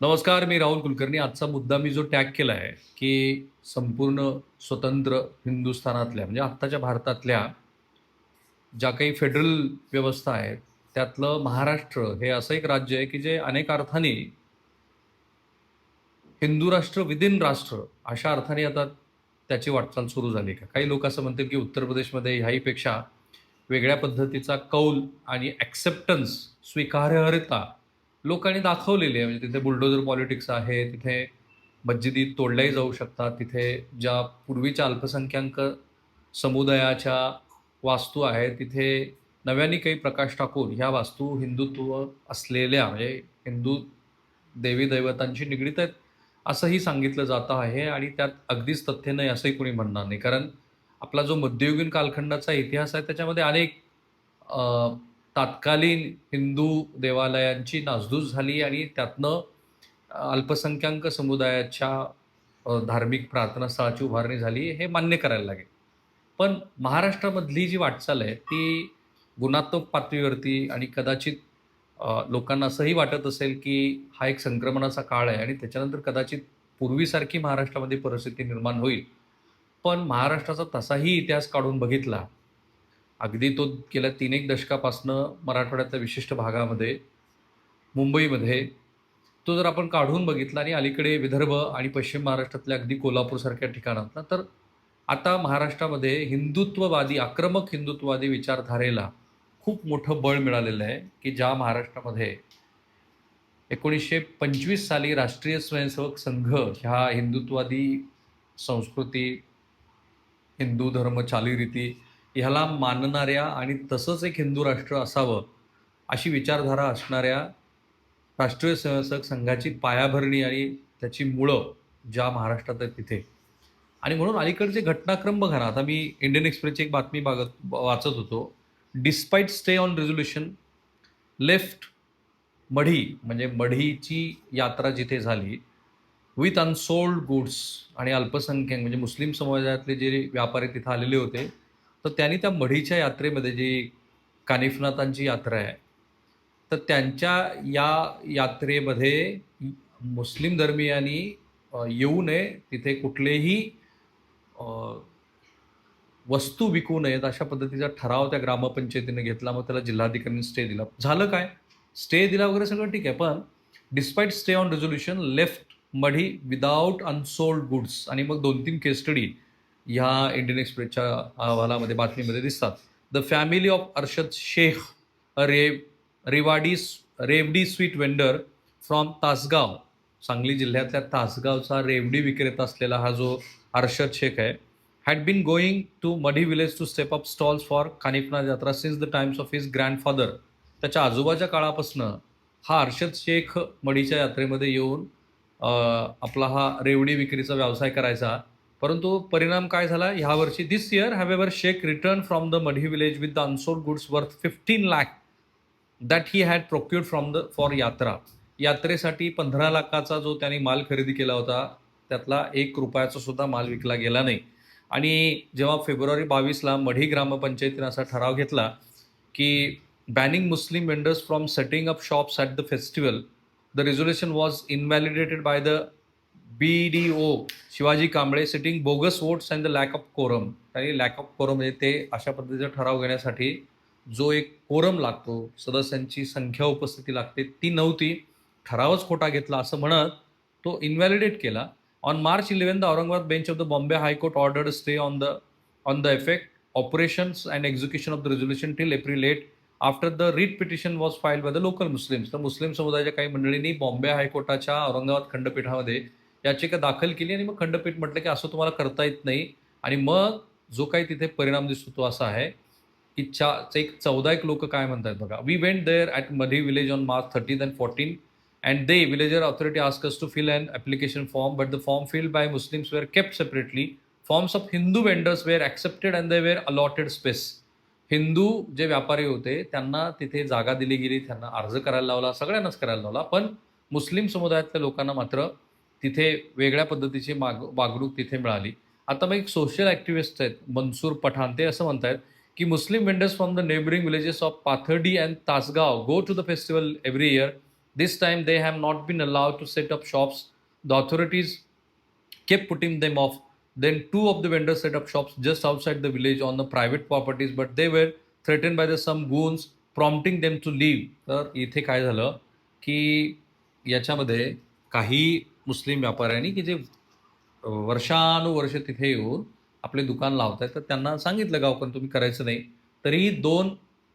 नमस्कार मी राहुल कुलकर्णी. आजचा मुद्दा मी जो टॅग केला आहे की संपूर्ण स्वतंत्र हिंदुस्थानातल्या म्हणजे आत्ताच्या भारतातल्या ज्या काही फेडरल व्यवस्था आहेत त्यातलं महाराष्ट्र हे असं एक राज्य आहे की जे अनेक अर्थाने हिंदू राष्ट्र विदिन राष्ट्र अशा अर्थाने आता त्याची वाटचाल सुरू झाली का काही लोक असं म्हणतात की उत्तर प्रदेशमध्ये ह्याहीपेक्षा वेगळ्या पद्धतीचा कौल आणि ॲक्सेप्टन्स स्वीकार्यता लोकांनी दाखवलेली आहे. म्हणजे तिथे बुलडोजर पॉलिटिक्स आहे तिथे मस्जिदी तोडल्याही जाऊ शकतात तिथे ज्या पूर्वीच्या अल्पसंख्याक समुदायाच्या वास्तू आहेत तिथे नव्याने काही प्रकाश टाकून ह्या वास्तू हिंदुत्व असलेल्या म्हणजे हिंदू देवी दैवतांशी निगडीत आहेत असंही सांगितलं जातं आहे आणि त्यात अगदीच तथ्य नाही असंही कोणी म्हणणार नाही. कारण आपला जो मध्ययुगीन कालखंडाचा इतिहास आहे त्याच्यामध्ये अनेक तात्कालीन हिंदू देवालयांची नासधूस झाली आणि त्यातनं अल्पसंख्याक समुदायाच्या धार्मिक प्रार्थनास्थळाची उभारणी झाली हे मान्य करायला लागेल. पण महाराष्ट्रामधली जी वाटचाल आहे ती गुणात्मक पातळीवरती आणि कदाचित लोकांना असंही वाटत असेल की हा एक संक्रमणाचा काळ आहे आणि त्याच्यानंतर कदाचित पूर्वीसारखी महाराष्ट्रामध्ये परिस्थिती निर्माण होईल. पण महाराष्ट्राचा तसाही इतिहास काढून बघितला अगदी तो गेल्या तीन एक दशकापासनं मराठवाड्यातल्या विशिष्ट भागामध्ये मुंबईमध्ये तो जर आपण काढून बघितला आणि अलीकडे विदर्भ आणि पश्चिम महाराष्ट्रातल्या अगदी कोल्हापूरसारख्या ठिकाणातला तर आता महाराष्ट्रामध्ये हिंदुत्ववादी आक्रमक हिंदुत्ववादी विचारधारेला खूप मोठं बळ मिळालेलं आहे की ज्या महाराष्ट्रामध्ये एकोणीसशे पंचवीस साली राष्ट्रीय स्वयंसेवक संघ ह्या हिंदुत्ववादी संस्कृती हिंदू धर्म चालीरीती ह्याला मानणाऱ्या आणि तसंच एक हिंदू राष्ट्र असावं अशी विचारधारा असणाऱ्या राष्ट्रीय स्वयंसेवक संघाची पायाभरणी आणि त्याची मुळं ज्या महाराष्ट्रात आहेत तिथे. आणि म्हणून अलीकडचे घटनाक्रम बघा ना आता मी इंडियन एक्सप्रेसची एक बातमी बागत वाचत होतो. Despite stay on resolution left Madhi म्हणजे मढीची यात्रा जिथे झाली विथ अनसोल्ड गुड्स आणि अल्पसंख्याक म्हणजे मुस्लिम समाजातले जे व्यापारी तिथं आलेले होते तर त्यांनी त्या मढीच्या यात्रेमध्ये जी कानिफनाथांची यात्रा आहे तर त्यांच्या या यात्रेमध्ये मुस्लिम धर्मियांनी येऊ नये तिथे कुठलेही वस्तू विकू नयेत अशा पद्धतीचा ठराव त्या ग्रामपंचायतीने घेतला. मग त्याला जिल्हाधिकाऱ्यांनी स्टे दिला. झालं काय? स्टे दिला वगैरे सगळं ठीक आहे पण despite stay on resolution left Madhi without unsold goods आणि मग दोन तीन केस स्टडी ह्या इंडियन एक्सप्रेसच्या अहवालामध्ये बातमीमध्ये दिसतात. The family of Arshad Shaikh a rev revadi revdi sweet vendor from Tasgaon Sangli जिल्ह्यातल्या तासगावचा रेवडी विक्रेता असलेला हा जो अर्शद शेख आहे had been going to Madhi village to step up stalls for Kanifnath yatra since the times of his grandfather त्याच्या आजोबाच्या काळापासनं हा अर्शद शेख मढीच्या यात्रेमध्ये येऊन आपला हा रेवडी विक्रीचा व्यवसाय करायचा. परंतु परिणाम काय झाला? ह्या वर्षी this year have ever Shaikh return from the Madhi village with the unsold goods worth fifteen lakh that he had procured from the for yatra यात्रेसाठी पंधरा लाखाचा जो त्यांनी माल खरेदी केला होता त्यातला एक रुपयाचा सुद्धा माल विकला गेला नाही. आणि जेव्हा फेब्रुवारी बावीसला मढी ग्रामपंचायतीनं असा ठराव घेतला की banning Muslim vendors from setting up shops at the festival the resolution was invalidated by the B D O Shivaji Kamble citing bogus votes and the lack of quorum आणि लॅक ऑफ कोरम म्हणजे ते अशा पद्धतीचा ठराव घेण्यासाठी जो एक quorum लागतो सदस्यांची संख्या उपस्थिती लागते ती नव्हती. ठरावच खोटा घेतला असं म्हणत तो इन्व्हॅलिडेट केला. On March eleven the Aurangabad bench of the Bombay high court ordered stay on the on the effect operations and execution of the resolution till April eight after the writ petition was file by the local Muslims तर मुस्लिम समुदायाच्या काही मंडळींनी बॉम्बे हायकोर्टाच्या औरंगाबाद खंडपीठामध्ये याचिका दाखल केली आणि मग खंडपीठ म्हटलं की असं तुम्हाला करता येत नाही. आणि मग जो काही तिथे परिणाम दिसतो तो असा आहे की चा एक चौदा एक लोक काय म्हणतात बघा. We went there at Madhi village on March thirteen and fourteen and they villager authority asks to fill and application form but the form filled by Muslims were kept separately forms of Hindu vendors were accepted and they were allotted space Hindu जे व्यापारी होते त्यांना तिथे जागा दिली गेली त्यांना अर्ज करायला लावला सगळ्यांनाच करायला लावला पण मुस्लिम समुदायातल्या लोकांना मात्र तिथे वेगळ्या पद्धतीची माग वागणूक तिथे मिळाली. आता मग एक सोशल ॲक्टिव्हिस्ट आहेत मनसूर पठाण ते असं म्हणत आहेत की Muslim vendors from the neighbouring villages of Pathardi and Tasgaon go to the festival every year this time they have not been allow to set up shops the authorities kept putting them off then two of the vendors set up shops just outside the village on the private properties but they were threaten by the some goons prompting them to leave तर इथे काय झालं की याच्यामध्ये काही मुस्लिम व्यापाऱ्यांनी की जे वर्षानुवर्ष तिथे येऊन आपले दुकान लावत आहेत तर त्यांना सांगितलं गावकन तुम्ही करायचं नाही. तरीही दोन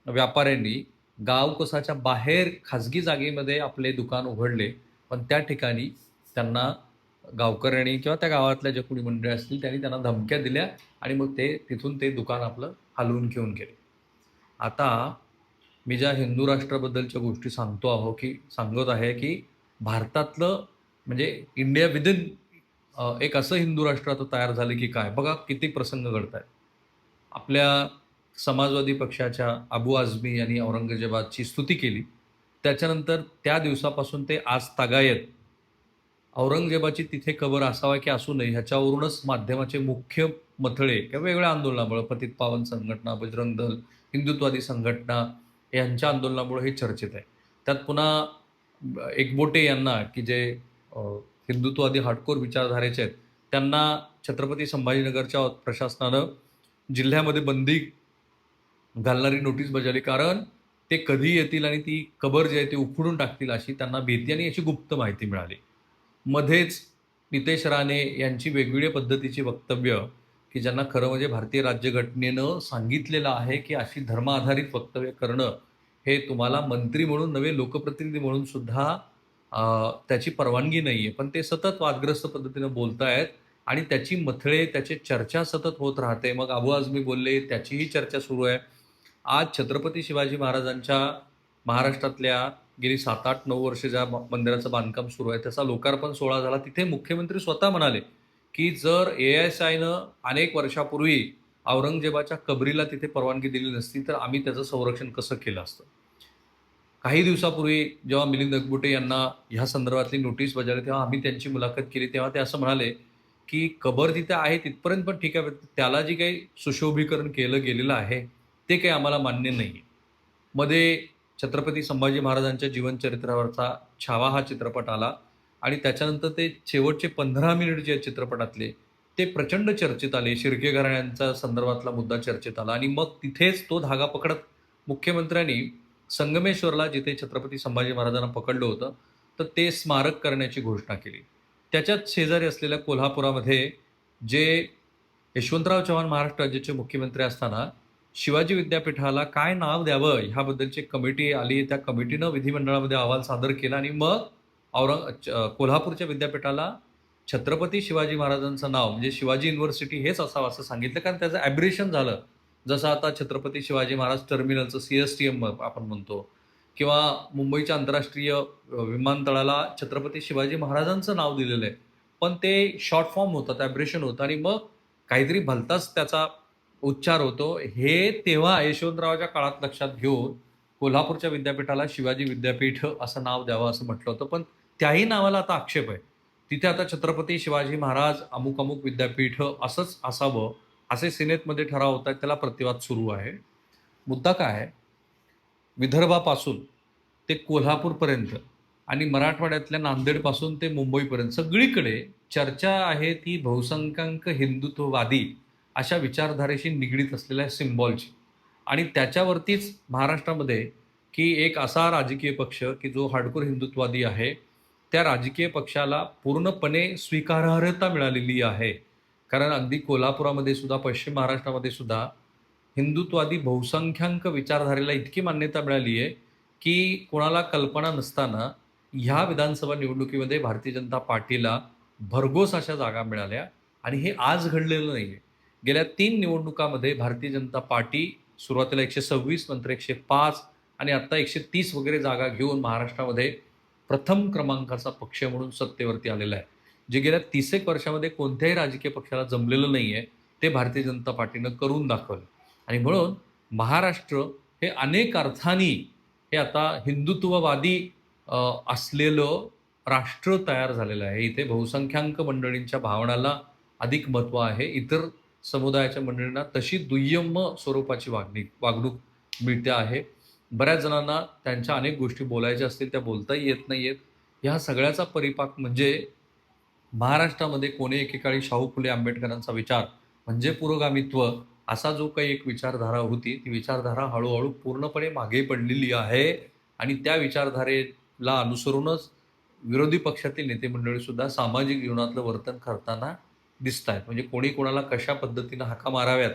व्यापाऱ्यांनी गावकोसाच्या बाहेर खाजगी जागेमध्ये आपले दुकान उघडले पण त्या ठिकाणी त्यांना गावकऱ्यांनी किंवा त्या गावातल्या ज्या कोणी मंडळी असतील त्यांनी त्यांना धमक्या दिल्या आणि मग ते तिथून ते दुकान आपलं हलवून घेऊन गेले. आता मी ज्या हिंदू राष्ट्राबद्दलच्या गोष्टी सांगतो आहो की सांगत आहे की भारतातलं म्हणजे इंडिया विदिन एक असं हिंदू राष्ट्र आता तयार झालं की काय? बघा किती प्रसंग घडत आहेत आपल्या समाजवादी पक्षाच्या अबू आझमी यांनी औरंगजेबाची स्तुती केली. त्याच्यानंतर त्या दिवसापासून ते आज तागायत. औरंगजेबाची तिथे कबर असावा की असू नये ह्याच्यावरूनच माध्यमाचे मुख्य मथळे किंवा वेगळ्या आंदोलनामुळे पतित पावन संघटना बजरंग दल हिंदुत्वादी संघटना यांच्या आंदोलनामुळे हे चर्चेत आहे. त्यात पुन्हा एकबोटे यांना की जे हिंदुत्ववादी हार्डकोर विचारधारेचे आहेत त्यांना छत्रपती संभाजीनगरच्या प्रशासनानं जिल्ह्यामध्ये बंदी घालणारी नोटीस बजावली. कारण ते कधी येतील आणि ती कबर जी आहे ती उखडून टाकतील अशी त्यांना भीती आणि अशी गुप्त माहिती मिळाली. मध्येच नितेश राणे यांची वेगवेगळ्या पद्धतीची वक्तव्य की ज्यांना खरं म्हणजे भारतीय राज्यघटनेनं सांगितलेलं आहे की अशी धर्म आधारित वक्तव्य करणं हे तुम्हाला मंत्री म्हणून नवे लोकप्रतिनिधी म्हणून सुद्धा त्याची परवानगी नाही आहे पण ते सतत वादग्रस्त पद्धतीनं बोलतायत आणि त्याची मथळे त्याची चर्चा सतत होत राहते. मग अबू आजमी बोलले त्याचीही चर्चा सुरू आहे. आज छत्रपती शिवाजी महाराजांच्या महाराष्ट्रातल्या गेली सात आठ नऊ वर्ष ज्या मंदिराचं बांधकाम सुरू आहे त्याचा लोकार्पण सोहळा झाला. तिथे मुख्यमंत्री स्वतः म्हणाले की जर ए एस आयनं अनेक वर्षापूर्वी औरंगजेबाच्या कबरीला तिथे परवानगी दिली नसती तर आम्ही त्याचं संरक्षण कसं केलं असतं? काही दिवसापूर्वी जेव्हा मिलिंद अकबुटे यांना ह्या संदर्भातली नोटीस बजावली तेव्हा आम्ही त्यांची मुलाखत केली तेव्हा ते असं म्हणाले की कबर तिथे आहे तिथपर्यंत पण ठीक आहे त्याला जे काही सुशोभीकरण केलं गेलेलं आहे ते काही आम्हाला मान्य नाही मध्ये छत्रपती संभाजी महाराजांच्या जीवनचरित्रावरचा छावा हा चित्रपट आला आणि त्याच्यानंतर ते शेवटचे पंधरा मिनिट जे चित्रपटातले ते प्रचंड चर्चेत आले. शिर्के घराण्यांचा संदर्भातला मुद्दा चर्चेत आला आणि मग तिथेच तो धागा पकडत मुख्यमंत्र्यांनी संगमेश्वरला जिथे छत्रपती संभाजी महाराजांना पकडलं होतं तर ते स्मारक करण्याची घोषणा केली. त्याच्यात शेजारी असलेल्या कोल्हापुरामध्ये जे यशवंतराव चव्हाण महाराष्ट्र राज्याचे मुख्यमंत्री असताना शिवाजी विद्यापीठाला काय नाव द्यावं ह्याबद्दलची कमिटी आली. त्या कमिटीनं विधिमंडळामध्ये अहवाल सादर केला आणि मग औरंग कोल्हापूरच्या विद्यापीठाला छत्रपती शिवाजी महाराजांचं नाव म्हणजे शिवाजी युनिव्हर्सिटी हेच असावं असं सांगितलं. कारण त्याचं ॲब्रेशन झालं. जसं आता छत्रपती शिवाजी महाराज टर्मिनलचं सी एस टी एम आपण म्हणतो. किंवा मुंबईच्या आंतरराष्ट्रीय विमानतळाला छत्रपती शिवाजी महाराजांचं नाव दिलेलं आहे. पण ते शॉर्ट फॉर्म होतं ॲब्रेशन होतं. आणि मग काहीतरी भलताच त्याचा उच्चार होतो. हे तेव्हा यशवंतरावाच्या काळात लक्षात घेऊन कोल्हापूरच्या विद्यापीठाला शिवाजी विद्यापीठ असं नाव द्यावं असं म्हटलं होतं. पण त्याही नावाला आता आक्षेप आहे. तिथे आता छत्रपती शिवाजी महाराज अमुक अमुक विद्यापीठ असंच असावं असे सिनेटमध्ये ठराव होत आहेत त्याला प्रतिवाद सुरू आहे. मुद्दा काय आहे? विदर्भापासून ते कोल्हापूरपर्यंत आणि मराठवाड्यातल्या नांदेडपासून ते मुंबईपर्यंत सगळीकडे चर्चा आहे ती बहुसंख्याक हिंदुत्ववादी अशा विचारधारेशी निगडीत असलेल्या सिम्बॉलची. आणि त्याच्यावरतीच महाराष्ट्रामध्ये की एक असा राजकीय पक्ष की जो हार्डकोर हिंदुत्ववादी आहे त्या राजकीय पक्षाला पूर्णपणे स्वीकारार्हता मिळालेली आहे. कारण अगदी कोल्हापुरामध्ये सुद्धा पश्चिम महाराष्ट्रामध्ये सुद्धा हिंदुत्वादी बहुसंख्याक विचारधारेला इतकी मान्यता मिळाली आहे की कोणाला कल्पना नसताना ह्या विधानसभा निवडणुकीमध्ये भारतीय जनता पार्टीला भरघोस अशा जागा मिळाल्या आणि हे आज घडलेलं नाही आहे गेल्या तीन निवडणुकामध्ये भारतीय जनता पार्टी सुरुवातीला एकशे सव्वीस नंतर एकशे पाच आणि आत्ता एकशे तीस वगैरे जागा घेऊन महाराष्ट्रामध्ये प्रथम क्रमांकाचा पक्ष म्हणून सत्तेवरती आलेला आहे. जे गेल्या तीसेक वर्षामध्ये कोणत्याही राजकीय पक्षाला जमलेलं नाही आहे ते भारतीय जनता पार्टीनं करून दाखवलं. आणि म्हणून महाराष्ट्र हे अनेक अर्थानी हे आता हिंदुत्ववादी असलेलं राष्ट्र तयार झालेलं आहे. इथे बहुसंख्याक मंडळींच्या भावनाला अधिक महत्त्व आहे. इतर समुदायाच्या मंडळींना तशी दुय्यम स्वरूपाची वागणी वागणूक मिळते आहे. बऱ्याच जणांना त्यांच्या अनेक गोष्टी बोलायच्या असतील त्या बोलताही येत नाही आहेत ह्या सगळ्याचा परिपाक म्हणजे महाराष्ट्रामध्ये कोणी एकेकाळी शाहू फुले आंबेडकरांचा विचार म्हणजे पुरोगामित्व असा जो काही एक विचारधारा होती ती विचारधारा हळूहळू पूर्णपणे मागे पडलेली आहे आणि त्या विचारधारेला अनुसरूनच विरोधी पक्षातील नेते मंडळीसुद्धा सामाजिक जीवनातलं वर्तन करताना दिसत आहेत म्हणजे कोणी कोणाला कशा पद्धतीनं हाका माराव्यात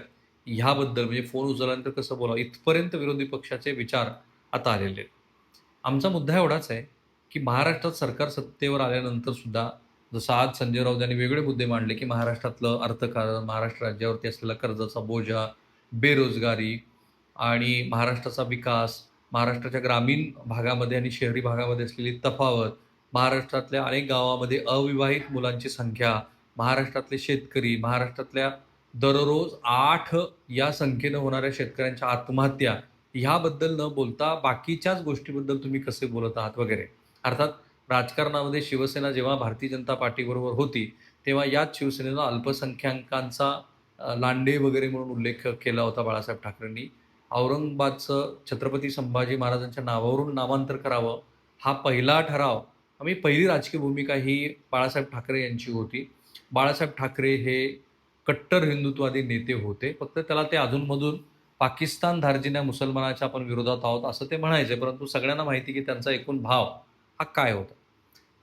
ह्याबद्दल म्हणजे फोन उचलल्यानंतर कसं बोलावं? इथपर्यंत विरोधी पक्षाचे विचार आता आलेले आहेत. आमचा मुद्दा एवढाच आहे की महाराष्ट्रात सरकार सत्तेवर आल्यानंतर सुद्धा जसं आज संजय राऊत यांनी वेगळे मुद्दे मांडले की महाराष्ट्रातलं अर्थकारण महाराष्ट्र राज्यावरती असलेला कर्जाचा बोजा बेरोजगारी आणि महाराष्ट्राचा विकास महाराष्ट्राच्या ग्रामीण भागामध्ये आणि शहरी भागामध्ये असलेली तफावत महाराष्ट्रातल्या अनेक गावामध्ये अविवाहित मुलांची संख्या महाराष्ट्रातले शेतकरी महाराष्ट्रातल्या दररोज आठ या संख्येनं होणाऱ्या शेतकऱ्यांच्या आत्महत्या ह्याबद्दल न बोलता बाकीच्याच गोष्टीबद्दल तुम्ही कसे बोलत आहात वगैरे. अर्थात राजकारणामध्ये शिवसेना जेव्हा भारतीय जनता पार्टीबरोबर होती तेव्हा याच शिवसेनेनं अल्पसंख्याकांचा लांडे वगैरे म्हणून उल्लेख केला होता बाळासाहेब ठाकरेंनी. औरंगाबादचं छत्रपती संभाजी महाराजांच्या नावावरून नामांतर करावं हा पहिला ठराव. आम्ही पहिली राजकीय भूमिका ही बाळासाहेब ठाकरे यांची होती. बाळासाहेब ठाकरे हे कट्टर हिंदुत्वादी नेते होते. फक्त त्याला ते अधूनमधून पाकिस्तान धार्जिन्या मुसलमानाच्या आपण विरोधात आहोत असं ते म्हणायचे परंतु सगळ्यांना माहिती की त्यांचा एकूण भाव हा काय होता?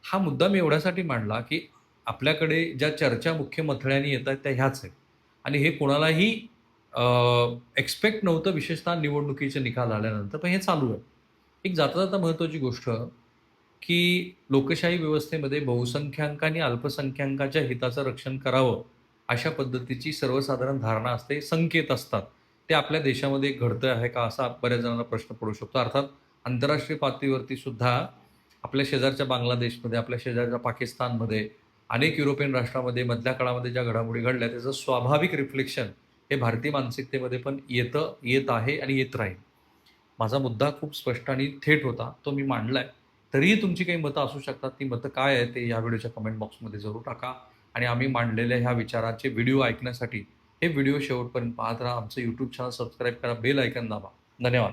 हा मुद्दा मी एवढ्यासाठी मांडला की आपल्याकडे ज्या चर्चा मुख्य मथळ्यांनी येत आहेत त्या ह्याच आहेत. आणि हे कोणालाही एक्सपेक्ट नव्हतं विशेषतः निवडणुकीचे निकाल आल्यानंतर पण हे चालू आहे. एक जाता जाता महत्त्वाची गोष्ट की लोकशाही व्यवस्थेमध्ये बहुसंख्याक आणि हिताचं रक्षण करावं अशा पद्धतीची सर्वसाधारण धारणा असते. संकेत असतात. ते आपल्या देशामध्ये घडतं आहे का असा बऱ्याच जणांना प्रश्न पडू शकतो. अर्थात आंतरराष्ट्रीय पातळीवरती सुद्धा आपल्या शेजारच्या बांगलादेशमध्ये आपल्या शेजारच्या पाकिस्तानमध्ये अनेक युरोपियन राष्ट्रामध्ये मधल्या काळामध्ये ज्या घडामोडी घडल्या त्याचं स्वाभाविक रिफ्लेक्शन हे भारतीय मानसिकतेमध्ये पण येतं येत आहे आणि येत राहील. माझा मुद्दा खूप स्पष्ट आणि थेट होता. तो मी मांडला आहे तरीही तुमची काही मतं असू शकतात. ती मतं काय आहे ते या व्हिडिओच्या कमेंट बॉक्समध्ये जरूर टाका. आणि आम्ही मांडलेल्या ह्या विचाराचे व्हिडिओ ऐकण्यासाठी हे व्हिडिओ शेवटपर्यंत पाहत राहा. आमचं यूट्यूब चॅनल सबस्क्राईब करा बेल ऐकन दाबा. धन्यवाद.